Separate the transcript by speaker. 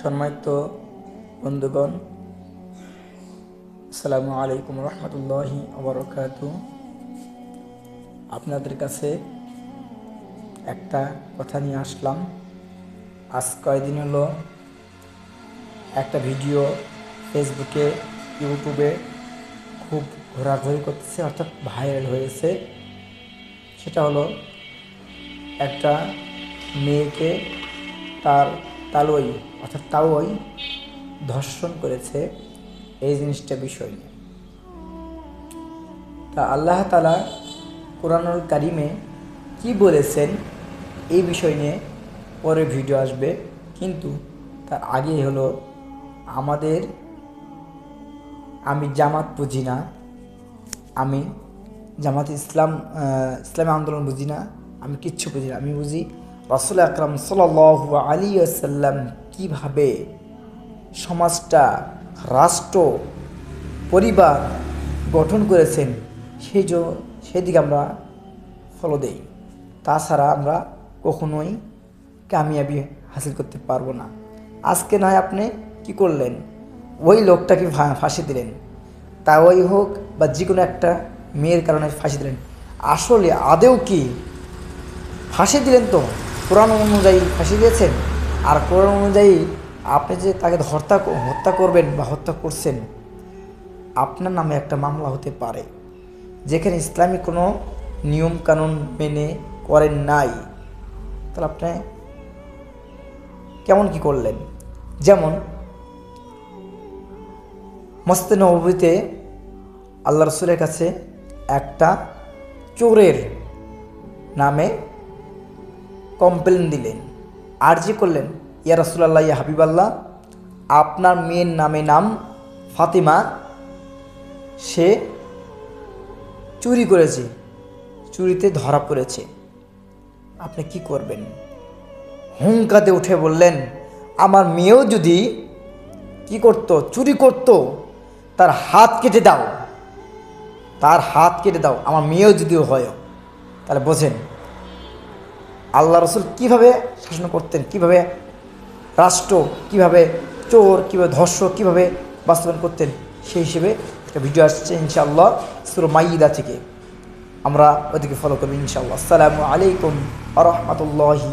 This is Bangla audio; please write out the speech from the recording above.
Speaker 1: সম্মানিত বন্ধুগণ, আসসালামু আলাইকুম রহমতুল্লাহি আবরকাত আপনাদের কাছে একটা কথা নিয়ে আসলাম। আজ কয়েকদিন হলো একটা ভিডিও ফেসবুকে, ইউটিউবে খুব ঘোরাঘুরি করতেছে, অর্থাৎ ভাইরাল হয়েছে। সেটা হলো একটা মেয়েকে তার তালই, অর্থাৎ তাওই ধর্ষণ করেছে এই জিনিসটা বিষয় তা আল্লাহ তালা কোরআনুল কারিমে কি বলেছেন এই বিষয় নিয়ে পরে ভিডিও আসবে, কিন্তু তার আগে হলো আমাদের আমি জামাত বুঝি না, আমি জামাত ইসলাম ইসলামী আন্দোলন বুঝি না, আমি কিচ্ছু বুঝি না, আমি বুঝি রসুল আকরাম সাল আলী আসাল্লাম কীভাবে সমাজটা, রাষ্ট্র, পরিবার গঠন করেছেন, সেই সেদিকে আমরা ফলো দেই। তাছাড়া আমরা কখনোই কামিয়াবি হাসিল করতে পারব না। আজকে নয় আপনি কি করলেন? ওই লোকটাকে ফাঁসি দিলেন। তা ওই হোক বা যে কোনো একটা মেয়ের কারণে ফাঁসি দিলেন। আসলে আদেও কি ফাঁসি দিলেন তো? কোরআন অনুযায়ী ফাঁসি দিয়েছেন আর কোরআন অনুযায়ী আপনি যে তাকে হত্যা হত্যা করবেন বা হত্যা করছেন, আপনার নামে একটা মামলা হতে পারে, যেখানে ইসলামী কোনো নিয়ম কানুন মেনে করেন নাই। তাহলে আপনি কেমন কি করলেন? যেমন মস্তে নবীতে আল্লাহ রসুলের কাছে একটা চোরের নামে কমপ্লেন দিলেন। আর্জি করলেন, ইয়া রসুল্লাহ ইয়া হাবিবাল্লাহ, আপনার মেয়ের নামে নাম ফাতিমা, সে চুরি করেছে, চুরিতে ধরা পড়েছে। আপনি কি করবেন? হুঙ্কাতে উঠে বললেন, আমার মেয়েও যদি কি করত, চুরি করত, তার হাত কেটে দাও। তার হাত কেটে দাও, আমার মেয়েও যদিও হয়, তাহলে বোঝেন। আল্লাহ রসুল কীভাবে শাসন করতেন, কীভাবে রাষ্ট্র, কীভাবে চোর, কীভাবে ধর্ষ কীভাবে বাস্তবায়ন করতেন, সেই হিসেবে একটা ভিডিও আসছে ইনশাআল্লাহ সুরো মাইদা থেকে। আমরা ওদিকে ফলো করব ইনশাআল্লাহ। আসসালামু আলাইকুম আ রহমতুল্লাহি